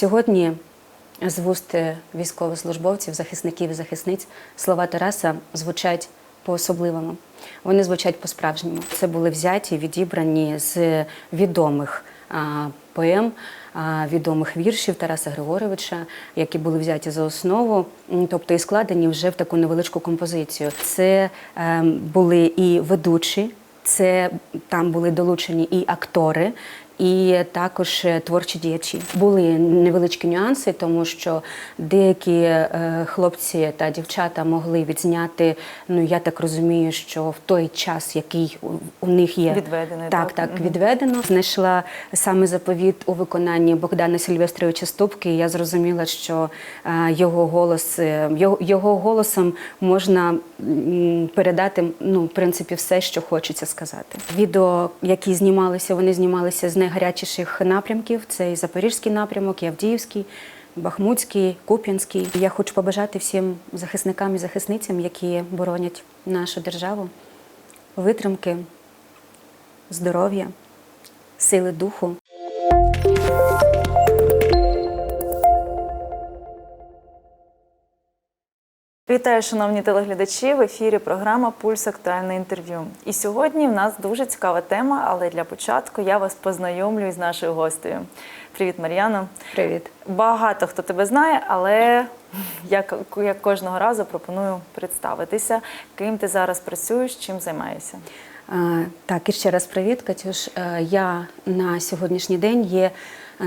Сьогодні з вуст військовослужбовців, захисників і захисниць слова Тараса звучать по-особливому. Вони звучать по-справжньому. Це були взяті, відібрані з відомих поем, відомих віршів Тараса Григоровича, які були взяті за основу, тобто і складені вже в таку невеличку композицію. Це е, були і ведучі, це там були долучені і актори, і також е, творчі діячі. Були невеличкі нюанси, тому що деякі е, хлопці та дівчата могли відзняти. Ну я так розумію, що в той час, який у, них є Відведений, так, так? так відведено. Знайшла саме заповіт у виконанні Богдана Сильвестровича Ступки. І я зрозуміла, що е, його голос його, голосом можна передати ну, в принципі все, що хочеться сказати. Відео, які знімалися, вони знімалися з найгарячіших напрямків. Це і Запорізький напрямок, і Авдіївський. Бахмутський, Куп'янський. Я хочу побажати всім захисникам і захисницям, які боронять нашу державу, витримки, здоров'я, сили духу. Вітаю, шановні телеглядачі. В ефірі програма Пульс актуальне інтерв'ю. І сьогодні в нас дуже цікава тема, але для початку я вас познайомлю із нашою гостею. Привіт, Мар'яно. Привіт. Багато хто тебе знає, але як, як кожного разу пропоную представитися, ким ти зараз працюєш, чим займаєшся. Так, і ще раз привіт, Катюш. Е, Я на сьогоднішній день є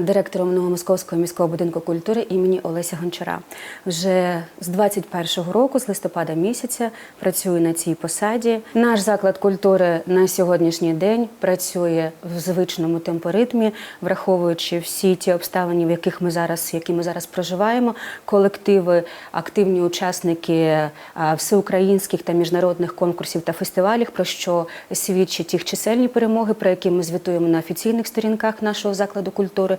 директором Новомосковського міського будинку культури імені Олеся Гончара. Вже з 21-го року, з листопада місяця, працюю на цій посаді. Наш заклад культури на сьогоднішній день працює в звичному темпоритмі, враховуючи всі ті обставини, в яких ми зараз, які ми зараз проживаємо. Колективи, активні учасники всеукраїнських та міжнародних конкурсів та фестивалів, про що свідчать їх чисельні перемоги, про які ми звітуємо на офіційних сторінках нашого закладу культури.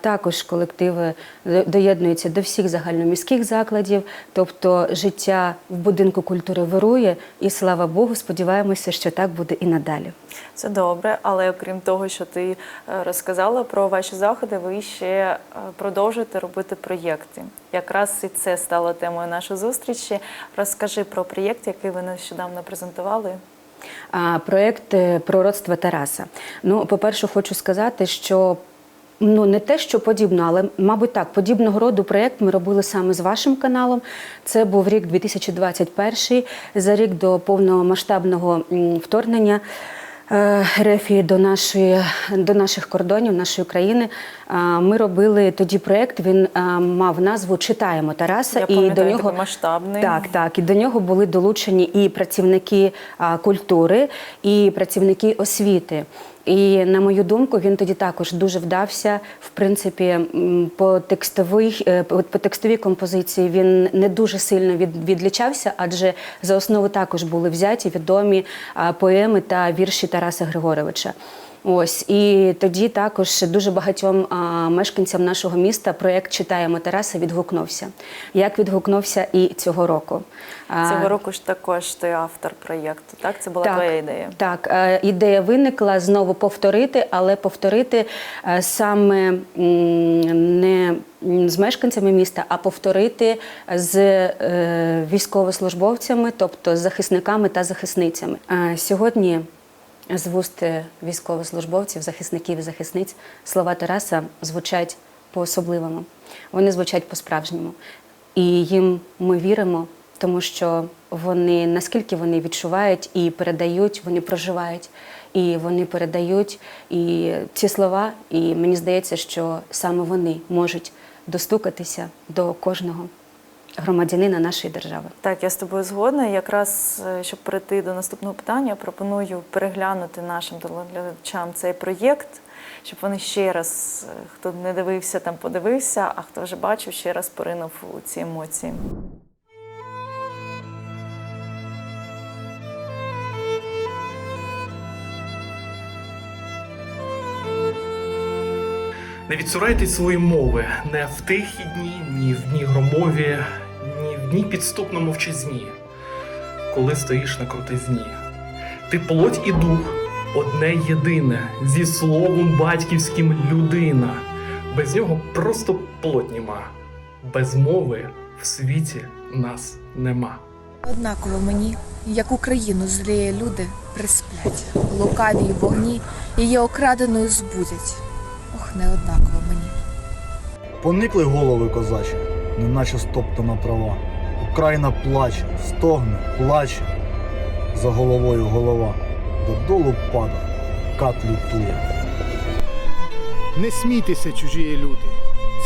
Також колективи доєднуються до всіх загальноміських закладів, тобто життя в будинку культури вирує, і слава Богу, сподіваємося, що так буде і надалі. Це добре, але окрім того, що ти е, розказала про ваші заходи, ви ще е, продовжуєте робити проєкти. Якраз і це стало темою нашої зустрічі. Розкажи про проєкт, який ви нещодавно презентували. Проєкт е, пророцтва Тараса. Ну, по-перше, хочу сказати, що. Ну, не те, що подібно, але, мабуть, так, подібного роду проєкт ми робили саме з вашим каналом. Це був рік 2021, за рік до повномасштабного вторгнення е, Рефії до, нашої, до наших кордонів, нашої країни. Ми робили тоді проєкт, він мав назву Читаємо Тараса. Я пам'ятаю, такий масштабний. Так, так, і до нього були долучені і працівники культури, і працівники освіти. І на мою думку, він тоді також дуже вдався. В принципі, по текстовій, е, по текстовій композиції він не дуже сильно від, відлічався, адже за основу також були взяті відомі поеми та вірші Тараса Григоровича. Ось і тоді також дуже багатьом а, мешканцям нашого міста проєкт Читаємо Тараса відгукнувся. Як відгукнувся і цього року. Цього року ж також ти автор проєкту. Так, це була твоя ідея. Так, е, ідея виникла знову повторити, але повторити е, саме не з мешканцями міста, а повторити з е, військовослужбовцями, тобто з захисниками та захисницями. Сьогодні з вуст військовослужбовців, захисників і захисниць слова Тараса звучать по-особливому. Вони звучать по-справжньому. І їм ми віримо, тому що вони наскільки вони відчувають і передають, вони проживають, і вони передають і ці слова. І мені здається, що саме вони можуть достукатися до кожного громадянина нашої держави. Так, я з тобою згодна. Якраз е, щоб перейти до наступного питання, пропоную переглянути нашим телеглядачам цей проєкт, щоб вони ще раз, е, хто не дивився, там подивився, а хто вже бачив, ще раз поринув у ці емоції. Не відсурайтесь свої мови не в тихі дні, ні в дні громові, в дні підступно мовчазні, коли стоїш на крутизні. Ти плоть і дух, одне єдине, зі словом батьківським людина. Без нього просто плоть нема. Без мови в світі нас нема. Однаково мені, як Україну зліє люди присплять, лукаві й вогні її окраденою збудять. Ох, не однаково мені. Поникли голови козачі, неначе стоптана трава. Україна плаче, стогне, плаче. За головою голова. Додолу пада, кат лютує. Не смійтеся, чужі люди.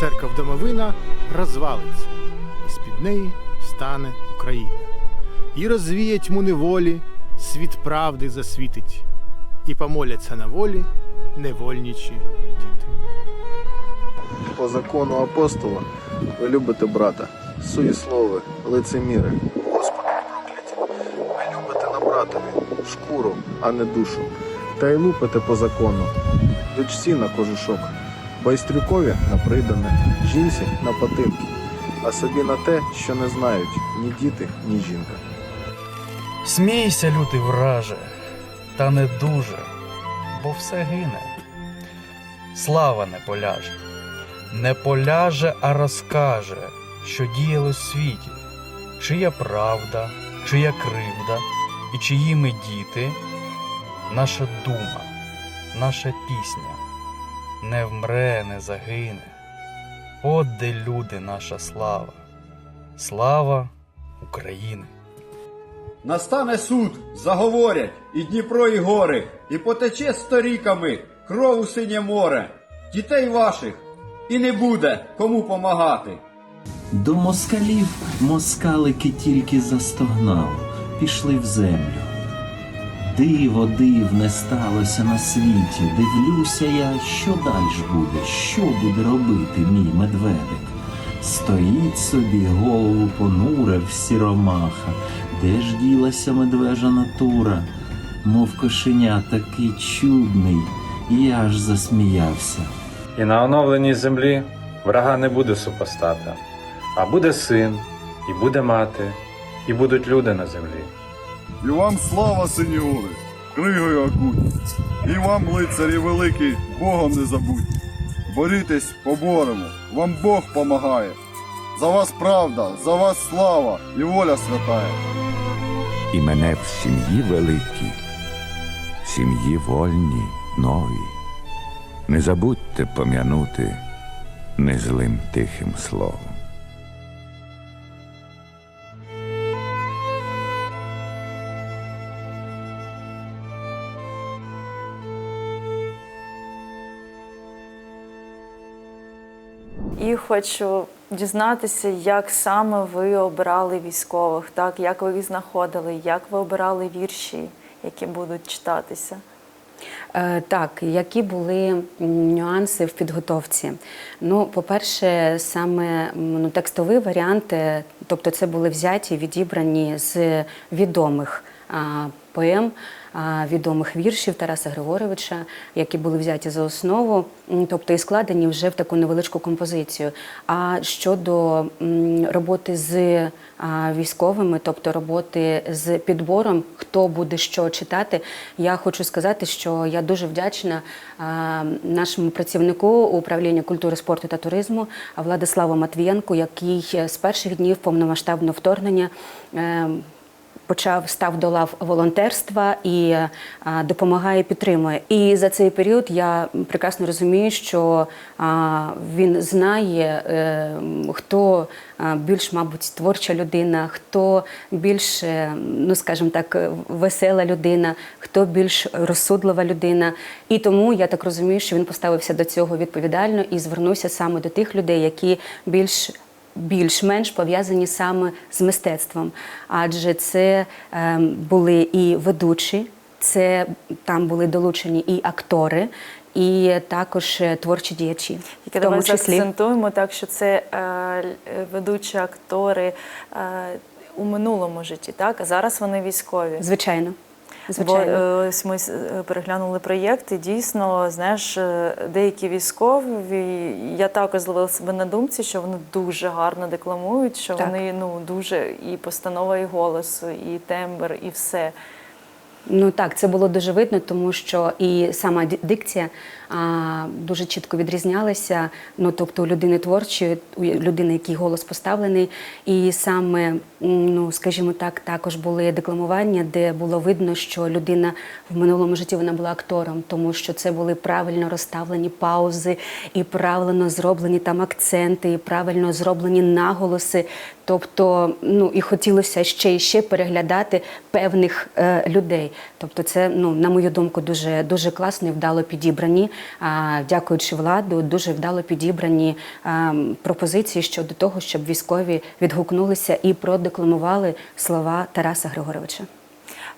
Церква домовина розвалиться, і з-під неї встане Україна. І розвіє тьму неволі, світ правди засвітить, і помоляться на волі невольничі діти. По закону апостола ви любите брата, суєслови, лицеміри, Господи прокляті. Ви любите на братові шкуру, а не душу, та й лупите по закону, дочці на кожушок, байстрюкові на придане, жінці на потилки, а собі на те, що не знають ні діти, ні жінка. Смійся, лютий враже, та не дуже, бо все гине. Слава не поляже, не поляже, а розкаже, що діяло в світі, чия правда, чия кривда і чиї ми діти, наша дума, наша пісня не вмре, не загине. От де люди наша слава, слава України. Настане суд, заговорять, і Дніпро, і гори, і потече сторіками кров у синє море, дітей ваших, і не буде кому помагати. До москалів москалики тільки застогнали, пішли в землю. Диво дивне сталося на світі. Дивлюся я, що дальш буде, що буде робити мій медведик. Стоїть собі, голову понурив сіромаха, де ж ділася медвежа натура, мов кошеня такий чудний, і я аж засміявся. І на оновленій землі врага не буде супостата, а буде син, і буде мати, і будуть люди на землі. І вам слава, сеньори, кригою окуть, і вам, лицарі великі, Богом не забудь. Борітесь, поборемо, вам Бог помагає. За вас правда, за вас слава і воля святая. і мене в сім'ї великій, в сім'ї вольні, нові. Не забудьте пом'янути незлим тихим словом. Хочу дізнатися, як саме ви обирали військових, так як ви їх знаходили, як ви обирали вірші, які будуть читатися. Е, Так, які були нюанси в підготовці? Ну, по-перше, саме ну, текстові варіанти, тобто це були взяті, відібрані з відомих а, поем, відомих віршів Тараса Григоровича, які були взяті за основу, тобто і складені вже в таку невеличку композицію. А щодо роботи з військовими, тобто роботи з підбором, хто буде що читати, я хочу сказати, що я дуже вдячна нашому працівнику управління культури, спорту та туризму Владиславу Матвієнку, який з перших днів повномасштабного вторгнення. Е, Почав став до лав волонтерства і а, допомагає, підтримує. І за цей період я прекрасно розумію, що а, він знає, е, хто більш, мабуть, творча людина, хто більш, е, ну скажімо так, весела людина, хто більш розсудлива людина. І тому я так розумію, що він поставився до цього відповідально і звернувся саме до тих людей, які більш більш-менш пов'язані саме з мистецтвом, адже це е, були і ведучі, це там були долучені і актори, і також е, творчі діячі, тому давай заакцентуємо так, що це е, ведучі актори е, у минулому житті, так? А зараз вони військові. Звичайно. Бо Звичайно. е, ось ми е, переглянули проєкт, і дійсно, знаєш, е, деякі військові, я також зловила себе на думці, що вони дуже гарно декламують, що Так. вони ну дуже і постанова, і голос, і тембр, і все. Ну так, це було дуже видно, тому що і сама дикція дуже чітко відрізнялася. Ну тобто у людини творчої, у людини, який голос поставлений, і саме, ну скажімо так, також були декламування, де було видно, що людина в минулому житті вона була актором, тому що це були правильно розставлені паузи, і правильно зроблені там акценти, і правильно зроблені наголоси. Тобто, ну і хотілося ще і ще переглядати певних е, людей. Тобто, це ну на мою думку дуже дуже класно і вдало підібрані. Дякуючи владу, дуже вдало підібрані пропозиції щодо того, щоб військові відгукнулися і продекламували слова Тараса Григоровича.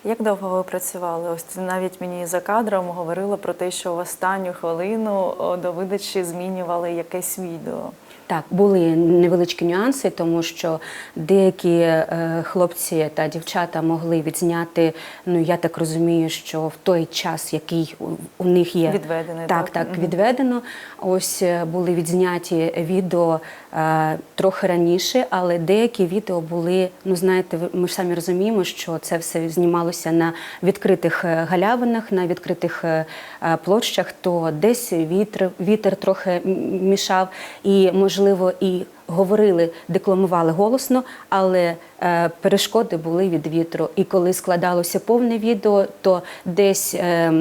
Як довго ви працювали? Ось навіть мені за кадром говорила про те, що в останню хвилину до видачі змінювали якесь відео. Так, були невеличкі нюанси, тому що деякі е, хлопці та дівчата могли відзняти. Ну я так розумію, що в той час, який у, у них є Відведений, так, так? так, відведено. Ось е, були відзняті відео е, трохи раніше, але деякі відео були. Ну знаєте, ми ж самі розуміємо, що це все знімалося на відкритих е, галявинах, на відкритих е, е, площах. То десь вітер, вітер трохи мішав, і можливо і говорили, декламували голосно, але е, перешкоди були від вітру. І коли складалося повне відео, то десь е, е,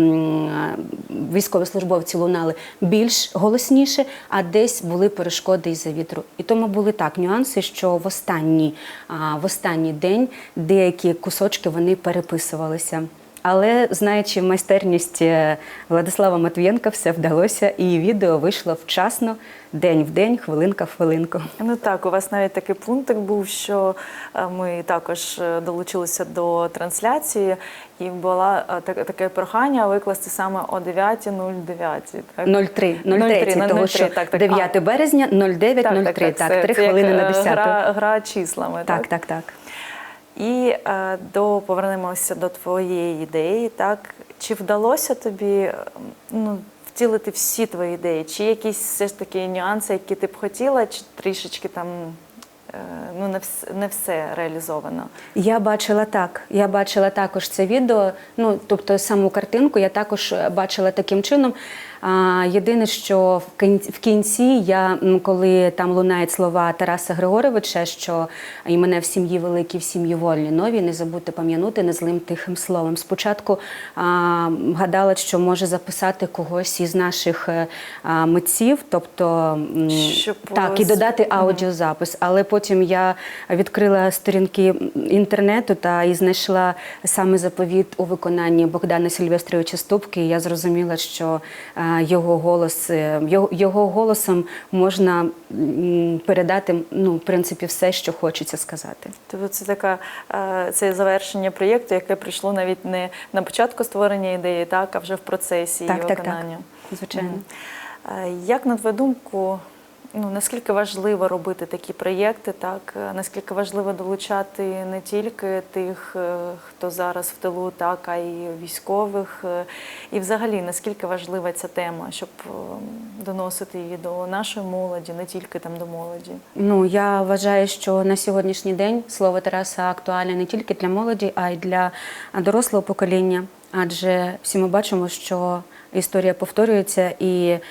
військовослужбовці лунали більш голосніше, а десь були перешкоди із-за вітру. І тому були так нюанси, що в останній, в останній день деякі кусочки вони переписувалися. Але знаючи майстерність е, Владислава Матвієнка, все вдалося, і відео вийшло вчасно, день в день, хвилинка в хвилинку. Ну так, у вас навіть такий пунктик був, що е, ми також е, долучилися до трансляції, і було таке прохання викласти саме о 9.09. Так? 03, 03, на того 03, що так, так. 9 А, березня, 09, 03, так, це- 3 це хвилини на е, 10. Гра, гра числами, Так, так, так. І е, до повернемося до твоєї ідеї. Так чи вдалося тобі ну, втілити всі твої ідеї? Чи якісь все ж таки нюанси, які ти б хотіла, чи трішечки там е, ну не все, не все реалізовано? Я бачила так. Я бачила також це відео. Ну тобто саму картинку я також е, бачила таким чином. А, єдине, що в кін- в кінці я, коли там лунають слова Тараса Григоровича, що і мене в сім'ї великі, в сім'ї вольні, нові, не забудьте пам'янути незлим тихим словом. Спочатку а, гадала, що може записати когось із наших е, а, митців, тобто Щоб, так, і додати аудіозапис. Але потім я відкрила сторінки інтернету та і знайшла саме заповіт у виконанні Богдана Сильвестровича Ступки. І я зрозуміла, що е, його голос його, його голосом можна передати ну, в принципі все, що хочеться сказати. Тобто це така е, це завершення проєкту, яке прийшло навіть не на початку створення ідеї, так, а вже в процесі Так, її так, так. виконання. Звичайно. Е, Як на твою думку, ну наскільки важливо робити такі проєкти, так Е, наскільки важливо долучати не тільки тих, е, хто зараз в тилу, так а й військових, е, і взагалі наскільки важлива ця тема, щоб доносити її до нашої молоді, не тільки там до молоді. Ну я вважаю, що на сьогоднішній день слово Тараса актуальне не тільки для молоді, а й для дорослого покоління. Адже всі ми бачимо, що історія повторюється, і е,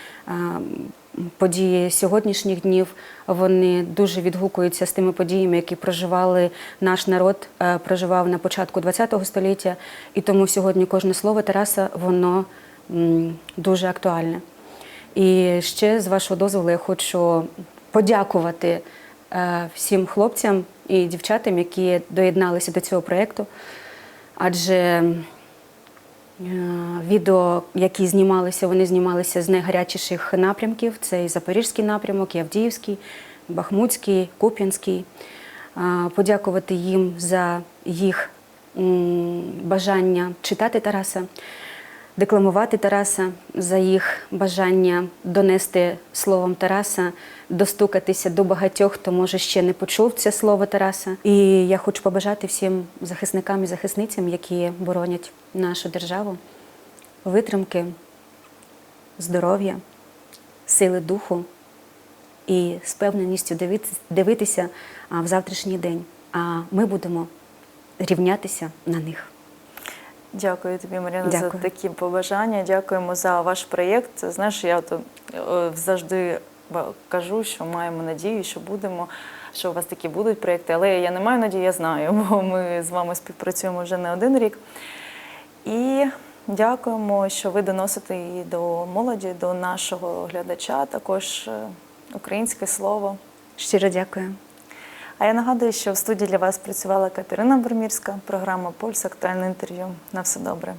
події сьогоднішніх днів вони дуже відгукуються з тими подіями, які проживали наш народ, е, проживав на початку ХХ століття. І тому сьогодні кожне слово Тараса воно дуже актуальне. І ще з вашого дозволу я хочу подякувати е, всім хлопцям і дівчатам, які доєдналися до цього проєкту. Адже відео, які знімалися, вони знімалися з найгарячіших напрямків: це і Запорізький напрямок, і Авдіївський, Бахмутський, Куп'янський. Е, Подякувати їм за їх бажання читати Тараса декламувати Тараса за їх бажання донести словом Тараса, достукатися до багатьох, хто може ще не почув це слово Тараса. І я хочу побажати всім захисникам і захисницям, які боронять нашу державу, витримки, здоров'я, сили духу і з певненістю дивитися, в завтрашній день. А ми будемо рівнятися на них. Дякую тобі, Мар'яна, за такі побажання. Дякуємо за ваш проєкт. Знаєш, я то е, завжди кажу, що маємо надію, що будемо, що у вас такі будуть проєкти. Але я не маю надії, я знаю, бо ми з вами співпрацюємо вже не один рік. І дякуємо, що ви доносите і до молоді, до нашого глядача, також е, українське слово. Щиро дякую. А я нагадую, що в студії для вас працювала Катерина Бурмірська, програма Польс. актуальне інтерв'ю. На все добре.